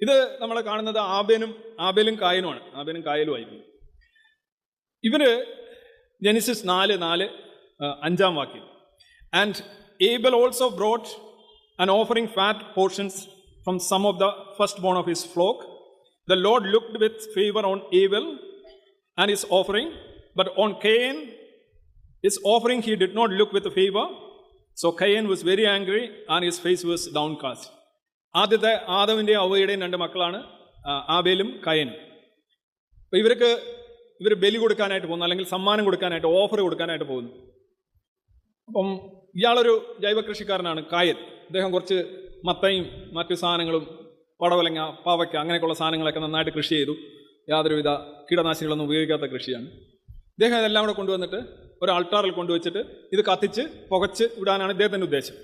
ഇത് നമ്മൾ കാണുന്നത് ആബേനും ആബേലും കായനുമാണ് ആബേനും കായലുമായിരുന്നു ഇവര് ജെനിസിസ് നാല് നാല് ആ, അഞ്ചാം വാക്യം and Abel also brought an offering fat portions from some of the first born of his flock the Lord looked with favour on Abel and his offering but on Cain his offering he did not look with favour so Cain was very angry and his face was downcast ആദ്യത്തെ ആദവിന്റെയും അവയുടെയും രണ്ട് മക്കളാണ് ആബേലും കയനും. അപ്പോൾ ഇവർക്ക് ഇവർ ബലി കൊടുക്കാനായിട്ട് പോകുന്നു അല്ലെങ്കിൽ സമ്മാനം കൊടുക്കാനായിട്ട് ഓഫർ കൊടുക്കാനായിട്ട് പോകുന്നു. അപ്പം ഇയാളൊരു ജൈവ കൃഷിക്കാരനാണ് കായൽ അദ്ദേഹം കുറച്ച് മത്തയും മറ്റു സാധനങ്ങളും പടവലങ്ങ പാവയ്ക്ക അങ്ങനെയൊക്കെയുള്ള സാധനങ്ങളൊക്കെ നന്നായിട്ട് കൃഷി ചെയ്തു. യാതൊരുവിധ കീടനാശിനികളൊന്നും ഉപയോഗിക്കാത്ത കൃഷിയാണ്. ഇദ്ദേഹം ഇതെല്ലാം കൂടെ കൊണ്ടുവന്നിട്ട് ഒരു അൾട്ടാറിൽ കൊണ്ടുവച്ചിട്ട് ഇത് കത്തിച്ച് പുകച്ച് വിടാനാണ് ഇദ്ദേഹത്തിന്റെ ഉദ്ദേശം.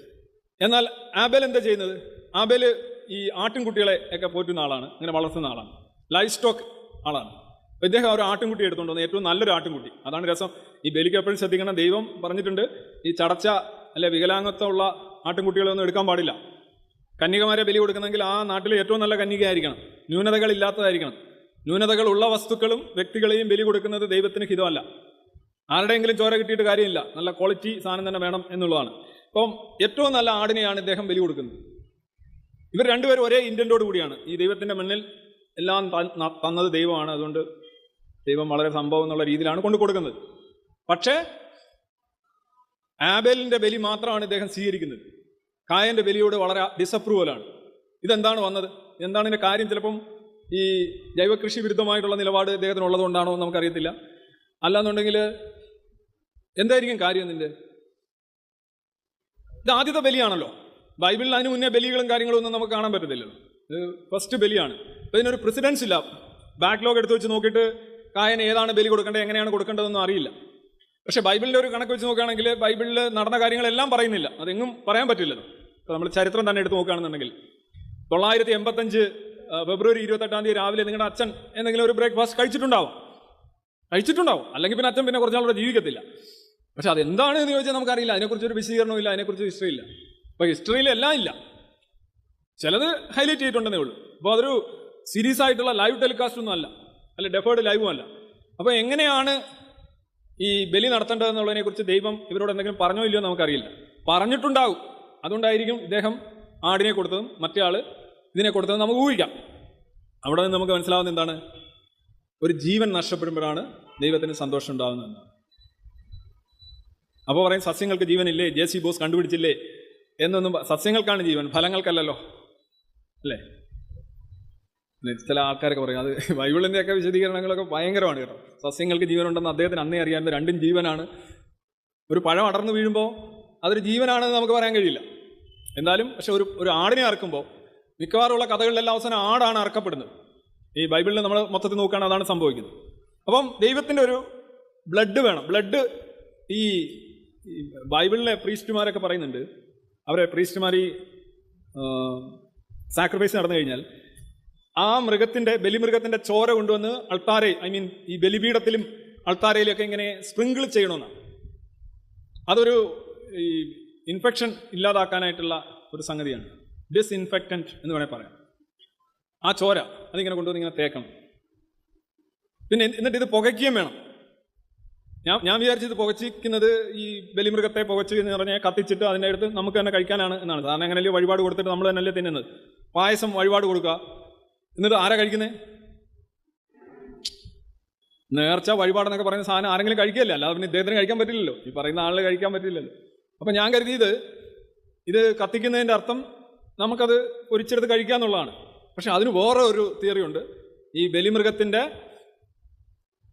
എന്നാൽ ആബേൽ എന്താ ചെയ്യുന്നത്? ആബേൽ ഈ ആട്ടിൻകുട്ടികളെ ഒക്കെ പോറ്റുന്ന ആളാണ് ഇങ്ങനെ വളർത്തുന്ന ആളാണ്. ലൈഫ് സ്റ്റോക്ക് ആളാണ്. അപ്പോൾ ഇദ്ദേഹം ഒരു ആട്ടിൻകുട്ടി എടുത്തുകൊണ്ട് ഏറ്റവും നല്ലൊരു ആട്ടിൻകുട്ടി. അതാണ് രസം. ഈ ബലിക്ക് എപ്പോഴും ശ്രദ്ധിക്കണം ദൈവം പറഞ്ഞിട്ടുണ്ട് ഈ ചടച്ച അല്ലെ വികലാംഗത്വമുള്ള ആട്ടിൻകുട്ടികളൊന്നും എടുക്കാൻ പാടില്ല. കന്യകമാരെ ബലി കൊടുക്കുന്നെങ്കിൽ ആ നാട്ടിൽ ഏറ്റവും നല്ല കന്യകയായിരിക്കണം. ന്യൂനതകളില്ലാത്തതായിരിക്കണം. ന്യൂനതകളുള്ള വസ്തുക്കളും വ്യക്തികളെയും ബലി കൊടുക്കുന്നത് ദൈവത്തിന് ഹിതമല്ല. ആരുടെയെങ്കിലും ചോര കിട്ടിയിട്ട് കാര്യമില്ല. നല്ല ക്വാളിറ്റി സാധനം തന്നെ വേണം എന്നുള്ളതാണ്. അപ്പം ഏറ്റവും നല്ല ആടിനെയാണ് ഇദ്ദേഹം ബലി കൊടുക്കുന്നത്. ഇവർ രണ്ടുപേരും ഒരേ ഇന്റന്റോട് കൂടിയാണ്. ഈ ദൈവത്തിന്റെ മുന്നിൽ എല്ലാം തന്നത് ദൈവമാണ്. അതുകൊണ്ട് ദൈവം വളരെ സംഭവം എന്നുള്ള രീതിയിലാണ് കൊണ്ടു കൊടുക്കുന്നത്. പക്ഷേ ആബേലിന്റെ ബലി മാത്രമാണ് ഇദ്ദേഹം സ്വീകരിക്കുന്നത്. കായന്റെ ബലിയോട് വളരെ ഡിസപ്രൂവലാണ് ഇതെന്താണ് വന്നത്? എന്താണ് ഇതിന്റെ കാര്യം? ചിലപ്പം ഈ ജൈവകൃഷി വിരുദ്ധമായിട്ടുള്ള നിലപാട് ഇദ്ദേഹത്തിന് ഉള്ളതുകൊണ്ടാണോ എന്ന് നമുക്കറിയത്തില്ല. അല്ലാന്നുണ്ടെങ്കിൽ എന്തായിരിക്കും കാര്യം ഇതിന്റെ ഇത് ആദ്യത്തെ ബലിയാണല്ലോ. ബൈബിളിൽ അതിന് മുന്നേ ബലികളും കാര്യങ്ങളും ഒന്നും നമുക്ക് കാണാൻ പറ്റത്തില്ലല്ലോ. ഇത് ഫസ്റ്റ് ബലിയാണ്. അപ്പോൾ ഇതിനൊരു പ്രസിഡൻസ് ഇല്ല. ബാക്ക്ലോഗ് എടുത്ത് വെച്ച് നോക്കിയിട്ട് കായന് ഏതാണ് ബലി കൊടുക്കേണ്ടത് എങ്ങനെയാണ് കൊടുക്കേണ്ടതെന്നും അറിയില്ല. പക്ഷേ ബൈബിളിന്റെ ഒരു കണക്ക് വെച്ച് നോക്കുകയാണെങ്കിൽ ബൈബിളിൽ നടന്ന കാര്യങ്ങളെല്ലാം പറയുന്നില്ല. അതെങ്ങും പറയാൻ പറ്റില്ലല്ലോ. ഇപ്പോൾ നമ്മൾ ചരിത്രം തന്നെ എടുത്ത് നോക്കുകയാണെന്നുണ്ടെങ്കിൽ. തൊള്ളായിരത്തി എൺപത്തഞ്ച് ഫെബ്രുവരി ഇരുപത്തെട്ടാം തീയതി രാവിലെ നിങ്ങളുടെ അച്ഛൻ എന്തെങ്കിലും ഒരു ബ്രേക്ക്ഫാസ്റ്റ് കഴിച്ചിട്ടുണ്ടാവും. കഴിച്ചിട്ടുണ്ടാവും. അല്ലെങ്കിൽ പിന്നെ അച്ഛൻ പിന്നെ കുറച്ചാളൂടെ ജീവിക്കത്തില്ല. പക്ഷെ അതെന്താണ് എന്ന് ചോദിച്ചാൽ നമുക്കറിയില്ല. അതിനെക്കുറിച്ച് ഒരു വിശദീകരണവും അതിനെക്കുറിച്ച് ഹിസ്റ്ററി അപ്പോൾ ഹിസ്റ്ററിയിൽ എല്ലാം ഇല്ല. ചിലത് ഹൈലൈറ്റ് ചെയ്തിട്ടുണ്ടെന്നേ ഉള്ളൂ. അപ്പോൾ അതൊരു സീരീസ് ആയിട്ടുള്ള ലൈവ് ടെലികാസ്റ്റ് ഒന്നും അല്ല. അല്ല ഡെഫേർഡ് ലൈവും അല്ല. അപ്പോൾ എങ്ങനെയാണ് ഈ ബലി നടത്തേണ്ടതെന്നുള്ളതിനെ കുറിച്ച് ദൈവം ഇവരോട് എന്തെങ്കിലും പറഞ്ഞോ ഇല്ലയോ നമുക്കറിയില്ല. പറഞ്ഞിട്ടുണ്ടാവും. അതുകൊണ്ടായിരിക്കും ഇദ്ദേഹം ആടിനെ കൊടുത്തതും മറ്റേ ആൾ ഇതിനെ കൊടുത്തതും നമുക്ക് ഊഹിക്കാം. അവിടെ നിന്ന് നമുക്ക് മനസ്സിലാവുന്ന എന്താണ്? ഒരു ജീവൻ നഷ്ടപ്പെടുമ്പോഴാണ് ദൈവത്തിന് സന്തോഷം ഉണ്ടാകുന്നത് അപ്പോൾ പറയും സസ്യങ്ങൾക്ക് ജീവനില്ലേ? ജെ സി ബോസ് കണ്ടുപിടിച്ചില്ലേ? എന്നൊന്നും സസ്യങ്ങൾക്കാണ് ജീവൻ ഫലങ്ങൾക്കല്ലല്ലോ. അല്ലേ? ചില ആൾക്കാരൊക്കെ പറയും അത് ബൈബിളിന്റെയൊക്കെ വിശദീകരണങ്ങളൊക്കെ ഭയങ്കരമാണ് കേട്ടോ. സസ്യങ്ങൾക്ക് ജീവനുണ്ടെന്ന് അദ്ദേഹത്തിന് അന്നേ അറിയാവുന്ന രണ്ടും ജീവനാണ്. ഒരു പഴം അടർന്നു വീഴുമ്പോൾ അതൊരു ജീവനാണെന്ന് നമുക്ക് പറയാൻ കഴിയില്ല. എന്നാലും പക്ഷെ ഒരു ഒരു ആടിനെ അറക്കുമ്പോൾ മിക്കവാറുമുള്ള കഥകളിലെല്ലാം അവസാനം ആടാണ് അറക്കപ്പെടുന്നത്. ഈ ബൈബിളിൽ നമ്മൾ മൊത്തത്തിൽ നോക്കുകയാണെങ്കിൽ അതാണ് സംഭവിക്കുന്നത്. അപ്പം ദൈവത്തിന്റെ ഒരു ബ്ലഡ് വേണം. ബ്ലഡ് ഈ ബൈബിളിലെ പ്രീസ്റ്റുമാരൊക്കെ പറയുന്നുണ്ട് അവരെ പ്രീസ്റ്റുമാർ ഈ സാക്രിഫൈസ് നടന്നു കഴിഞ്ഞാൽ ആ മൃഗത്തിന്റെ ബലിമൃഗത്തിന്റെ ചോര കൊണ്ടുവന്ന് അൾത്താരെ ഐ മീൻ ഈ ബലിപീഠത്തിലും അൾത്താരയിലൊക്കെ ഇങ്ങനെ സ്പ്രിങ്കിൾ ചെയ്യണമെന്നാണ്. അതൊരു ഈ ഇൻഫെക്ഷൻ ഇല്ലാതാക്കാനായിട്ടുള്ള ഒരു സംഗതിയാണ്. ഡിസ്ഇൻഫെക്റ്റന്റ് എന്ന് വേണേൽ പറയാം. ആ ചോര അതിങ്ങനെ കൊണ്ടുവന്ന് ഇങ്ങനെ തേക്കണം. പിന്നെ എന്നിട്ട് ഇത് പുകയ്ക്കുകയും വേണം. ഞാൻ ഞാൻ വിചാരിച്ചത് പുകച്ചിരിക്കുന്നത് ഈ ബലിമൃഗത്തെ പുകച്ച് എന്ന് പറഞ്ഞാൽ കത്തിച്ചിട്ട് അതിന്റെ അടുത്ത് നമുക്ക് തന്നെ കഴിക്കാനാണ് എന്നാണ്. സാധാരണ അങ്ങനെയല്ലേ വഴിപാട് കൊടുത്തിട്ട് നമ്മൾ തന്നെയല്ലേ തിന്നുന്നത്. പായസം വഴിപാട് കൊടുക്കുക. എന്നിട്ട് ആരാ കഴിക്കുന്നത് നേർച്ച വഴിപാടെന്നൊക്കെ പറയുന്ന സാധനം ആരെങ്കിലും കഴിക്കുകയല്ല? അല്ലാതെ പിന്നെ ഇദ്ദേഹത്തിന് കഴിക്കാൻ പറ്റില്ലല്ലോ. ഈ പറയുന്ന ആളിന് കഴിക്കാൻ പറ്റില്ലല്ലോ. അപ്പം ഞാൻ കരുതിയത് ഇത് കത്തിക്കുന്നതിന്റെ അർത്ഥം നമുക്കത് ഒരിച്ചെടുത്ത് കഴിക്കാന്നുള്ളതാണ് പക്ഷെ അതിന് വേറെ ഒരു തിയറി ഉണ്ട്. ഈ ബലിമൃഗത്തിന്റെ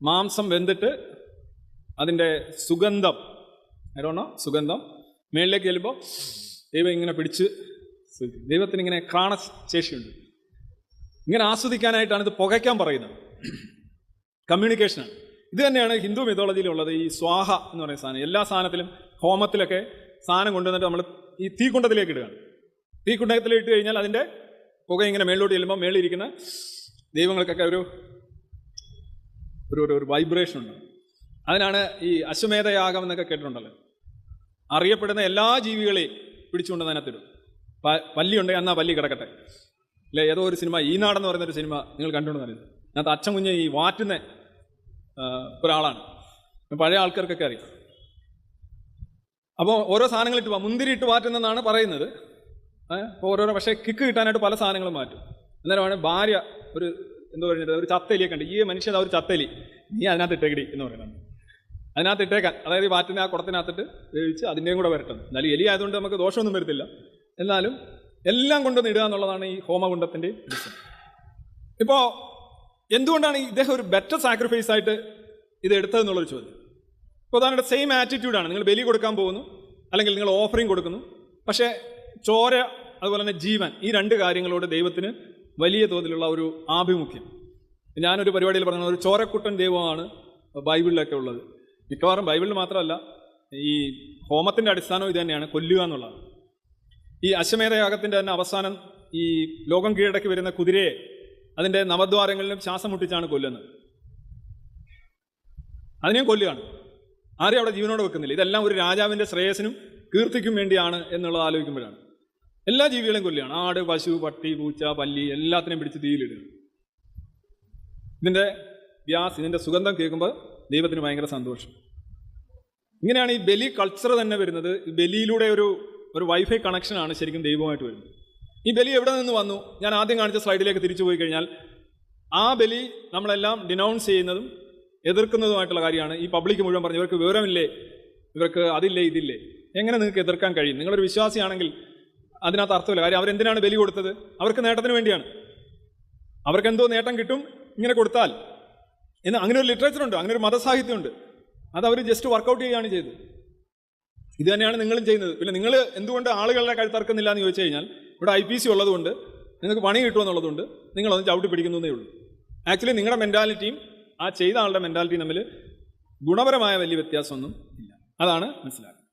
മാംസം വെന്തിട്ട് അതിന്റെ സുഗന്ധം. ആരോണോ സുഗന്ധം. മേളിലേക്ക് ചെല്ലുമ്പോൾ ദൈവം ഇങ്ങനെ പിടിച്ച് ദൈവത്തിന് ഇങ്ങനെ ശേഷിയുണ്ട് ഇങ്ങനെ ആസ്വദിക്കാനായിട്ടാണ് ഇത് പുകയ്ക്കാൻ പറയുന്നത്. കമ്മ്യൂണിക്കേഷനാണ് ഇത് തന്നെയാണ് ഹിന്ദു മിതോളജിയിലുള്ളത് ഈ സ്വാഹ എന്ന് പറയുന്ന സാധനം. എല്ലാ സാധനത്തിലും ഹോമത്തിലൊക്കെ സാധനം കൊണ്ടുവന്നിട്ട് നമ്മൾ ഈ തീക്കുണ്ടത്തിലേക്ക് ഇടുകയാണ്. തീക്കുണ്ടത്തിൽ ഇട്ട് കഴിഞ്ഞാൽ അതിന്റെ പുക ഇങ്ങനെ മേളിലോട്ട് ചെല്ലുമ്പോൾ മേളിലിരിക്കുന്ന ദൈവങ്ങൾക്കൊക്കെ ഒരു ഒരു ഒരു- വൈബ്രേഷൻ ഉണ്ട്. അതിനാണ് ഈ അശ്വമേധയാഗം എന്നൊക്കെ കേട്ടിട്ടുണ്ടല്ലോ. അറിയപ്പെടുന്ന എല്ലാ ജീവികളെയും പിടിച്ചുകൊണ്ട് അതിനകത്തിടും പല്ലിയുണ്ടെങ്കിൽ എന്നാ പല്ലി കിടക്കട്ടെ. അല്ലെ ഏതോ ഒരു സിനിമ ഈ നാടെന്ന് പറയുന്ന ഒരു സിനിമ നിങ്ങൾ കണ്ടുകൊണ്ടെന്ന് അറിയാം. അതിനകത്ത് അച്ഛൻ കുഞ്ഞ് ഈ വാറ്റുന്ന ഒരാളാണ്. പഴയ ആൾക്കാർക്കൊക്കെ അറിയാം. അപ്പോൾ ഓരോ സാധനങ്ങൾ ഇട്ട് മുന്തിരി ഇട്ട് മാറ്റുന്നതെന്നാണ് പറയുന്നത്. അപ്പോൾ ഓരോരോ പക്ഷേ കിക്ക് കിട്ടാനായിട്ട് പല സാധനങ്ങളും മാറ്റും. അന്നേരമാണ് ഭാര്യ ഒരു എന്തോ പറയുന്നത് ഒരു ചത്തലിയെ കണ്ട് ഈ മനുഷ്യൻ ഒരു ചത്തലി. നീ അതിനകത്ത് ഇട്ടേക്കടി എന്ന് പറയുന്നത്. അതിനകത്ത് ഇട്ടേക്കാൻ. അതായത് ഈ വാറ്റിനെ ആ കുടത്തിനകത്തിട്ട് വേവിച്ച് അതിന്റെയും കൂടെ വരട്ടെ എന്നാലും എലി ആയതുകൊണ്ട് നമുക്ക് ദോഷമൊന്നും വരത്തില്ല. എന്നാലും എല്ലാം കൊണ്ടുവന്ന് ഇടുക എന്നുള്ളതാണ് ഈ ഹോമകുണ്ടത്തിന്റെ ഡിസൈൻ ഇപ്പോൾ എന്തുകൊണ്ടാണ് ഇദ്ദേഹം ഒരു ബെറ്റർ സാക്രിഫൈസ് ആയിട്ട് ഇത് എടുത്തതെന്നുള്ളൊരു ചോദ്യം. ഇപ്പോൾ ഉദാഹരണമായിട്ട് സെയിം ആറ്റിറ്റ്യൂഡാണ് നിങ്ങൾ ബലി കൊടുക്കാൻ പോകുന്നു അല്ലെങ്കിൽ നിങ്ങൾ ഓഫറിങ് കൊടുക്കുന്നു. പക്ഷേ ചോര അതുപോലെ തന്നെ ജീവൻ ഈ രണ്ട് കാര്യങ്ങളോട് ദൈവത്തിന് വലിയ തോതിലുള്ള ഒരു ആഭിമുഖ്യം. ഞാനൊരു പരിപാടിയിൽ പറഞ്ഞ ഒരു ചോരക്കുട്ടൻ ദൈവമാണ് ബൈബിളിലൊക്കെ ഉള്ളത്. മിക്കവാറും ബൈബിളിൽ മാത്രമല്ല ഈ ഹോമത്തിന്റെ അടിസ്ഥാനം ഇത് തന്നെയാണ് കൊല്ലുക എന്നുള്ളത് ഈ അശ്വമേധയാഗത്തിന്റെ തന്നെ അവസാനം ഈ ലോകം കീഴടക്കി വരുന്ന കുതിരയെ അതിന്റെ നവദ്വാരങ്ങളിലും ശ്വാസം മുട്ടിച്ചാണ് കൊല്ലുന്നത്. അതിനെയും കൊല്ലുകയാണ്. ആരെയും അവിടെ ജീവനോട് വെക്കുന്നില്ല. ഇതെല്ലാം ഒരു രാജാവിന്റെ ശ്രേയസിനും കീർത്തിക്കും വേണ്ടിയാണ് എന്നുള്ളത് ആലോചിക്കുമ്പോഴാണ്. എല്ലാ ജീവികളെയും കൊല്ലുകയാണ്. ആട് പശു പട്ടി പൂച്ച പല്ലി എല്ലാത്തിനെയും പിടിച്ച് തീയിലിടുക ഇതിന്റെ വ്യാസ് ഇതിന്റെ സുഗന്ധം കേൾക്കുമ്പോൾ ദൈവത്തിന് ഭയങ്കര സന്തോഷം. ഇങ്ങനെയാണ് ഈ ബലി കൾച്ചർ തന്നെ വരുന്നത്. ഈ ബലിയിലൂടെ ഒരു ഒരു വൈഫൈ കണക്ഷനാണ് ശരിക്കും ദൈവമായിട്ട് വരുന്നത്. ഈ ബലി എവിടെ നിന്ന് വന്നു? ഞാൻ ആദ്യം കാണിച്ച സ്ലൈഡിലേക്ക് തിരിച്ചു പോയി കഴിഞ്ഞാൽ ആ ബലി നമ്മളെല്ലാം ഡിനൗൺസ് ചെയ്യുന്നതും എതിർക്കുന്നതുമായിട്ടുള്ള കാര്യമാണ്. ഈ പബ്ലിക് മുഴുവൻ പറഞ്ഞു ഇവർക്ക് വിവരമില്ലേ? ഇവർക്ക് അതില്ലേ ഇതില്ലേ? എങ്ങനെ നിങ്ങൾക്ക് എതിർക്കാൻ കഴിയും? നിങ്ങളൊരു വിശ്വാസിയാണെങ്കിൽ അതിനകത്ത് അർത്ഥമില്ല. കാര്യം അവരെന്തിനാണ് ബലി കൊടുത്തത്? അവർക്ക് നേട്ടത്തിന് വേണ്ടിയാണ്. അവർക്ക് എന്തോ നേട്ടം കിട്ടും ഇങ്ങനെ കൊടുത്താൽ. എന്ന് അങ്ങനെ ഒരു ലിറ്ററേച്ചർ ഉണ്ട് അങ്ങനെ ഒരു മതസാഹിത്യമുണ്ട്. അത് അവർ ജസ്റ്റ് വർക്കൗട്ട് ചെയ്യുകയാണ് ചെയ്തത്. ഇത് തന്നെയാണ് നിങ്ങളും ചെയ്യുന്നത്. പിന്നെ നിങ്ങൾ എന്തുകൊണ്ട് ആളുകളുടെ കഴുത്തറക്കുന്നില്ല എന്ന് ചോദിച്ചു കഴിഞ്ഞാൽ ഇവിടെ ഐ പി സി ഉള്ളതുകൊണ്ട് നിങ്ങൾക്ക് പണി കിട്ടുമെന്നുള്ളതുകൊണ്ട് നിങ്ങളൊന്ന് ചവിട്ടി പിടിക്കുന്നതേ ഉള്ളൂ. ആക്ച്വലി നിങ്ങളുടെ മെന്റാലിറ്റിയും ആ ചെയ്ത ആളുടെ മെന്റാലിറ്റിയും തമ്മിൽ ഗുണപരമായ വലിയ വ്യത്യാസമൊന്നും ഇല്ല. അതാണ് മനസ്സിലാക്കുന്നത്.